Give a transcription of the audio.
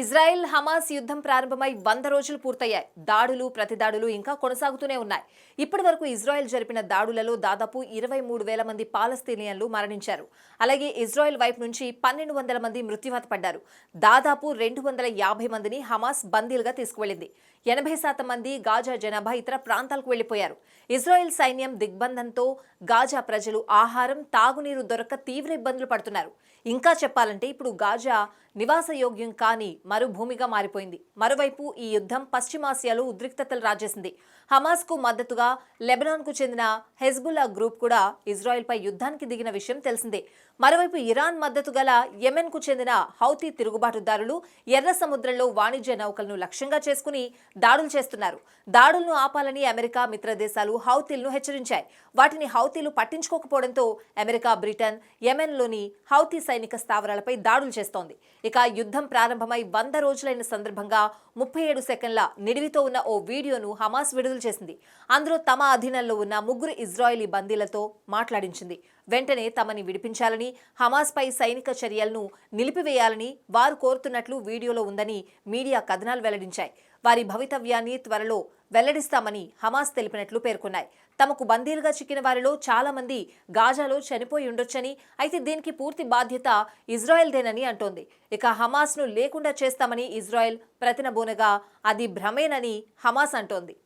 Israel Hamas యుద్ధం ప్రారంభమై వంద రోజులు పూర్తయ్యాయి. దాడులు ప్రతిదాడులు ఇంకా కొనసాగుతూనే ఉన్నాయి. ఇప్పటి వరకు ఇజ్రాయెల్ జరిపిన దాడులలో దాదాపు ఇరవై మూడు వేల మంది పాలస్తీనియన్లు మరణించారు. అలాగే ఇజ్రాయెల్ వైపు నుంచి పన్నెండు వందల మంది మృత్యువాత పడ్డారు. దాదాపు రెండు వందల యాభై మందిని హమాస్ బందీలుగా తీసుకువెళ్ళింది ఎనభై శాతం మంది గాజా జనాభా ఇతర ప్రాంతాలకు వెళ్ళిపోయారు ఇజ్రాయెల్ సైన్యం దిగ్బంధంతో గాజా ప్రజలు ఆహారం తాగునీరు దొరక్క తీవ్ర ఇబ్బందులు పడుతున్నారు. ఇంకా చెప్పాలంటే ఇప్పుడు గాజా నివాసయోగ్యం కాని మరుభూమిగా మారిపోయింది. మరోవైపు ఈ యుద్ధం పశ్చిమాసియాలో ఉద్రిక్తతలు రాజేసింది. హమాస్కు మద్దతుగా లెబనాన్కు చెందిన హెజ్బుల్లా గ్రూప్ కూడా ఇజ్రాయెల్పై యుద్ధానికి దిగిన విషయం తెలిసిందే. మరోవైపు ఇరాన్ మద్దతు గల యెమెన్కు చెందిన హౌతీ తిరుగుబాటుదారులు ఎర్ర సముద్రంలో వాణిజ్య నౌకలను లక్ష్యంగా చేసుకుని దాడులు చేస్తున్నారు. దాడులను ఆపాలని అమెరికా మిత్ర దేశాలు హౌతీలను హెచ్చరించాయి. వాటిని హౌతీలు పట్టించుకోకపోవడంతో అమెరికా బ్రిటన్ యెమెన్లోని హౌతీ సైనిక స్థావరాలపై దాడులు చేస్తోంది. ఇక యుద్ధం ప్రారంభమై వంద రోజులైన సందర్భంగా ముప్పై ఏడు సెకండ్ల నిడివితో ఉన్న ఓ వీడియోను హమాస్ విడుదల చేసింది. అందులో తమ అధీనంలో ఉన్న ముగ్గురు ఇజ్రాయిలీ బందీలతో మాట్లాడించింది. వెంటనే తమని విడిపించాలని హమాస్పై సైనిక చర్యలను నిలిపివేయాలని వారు కోరుతున్నట్లు వీడియోలో ఉందని మీడియా కథనాలు వెల్లడించాయి. వారి భవితవ్యాన్ని త్వరలో వెల్లడిస్తామని హమాస్ తెలిపినట్లు పేర్కొన్నాయి. తమకు బందీలుగా చిక్కిన వారిలో చాలా మంది గాజాలో చనిపోయి ఉండొచ్చని అయితే దీనికి పూర్తి బాధ్యత ఇజ్రాయెల్దేనని అంటోంది. ఇక హమాస్ను లేకుండా చేస్తామని ఇజ్రాయెల్ ప్రతినబూనగా అది భ్రమేనని హమాస్ అంటోంది.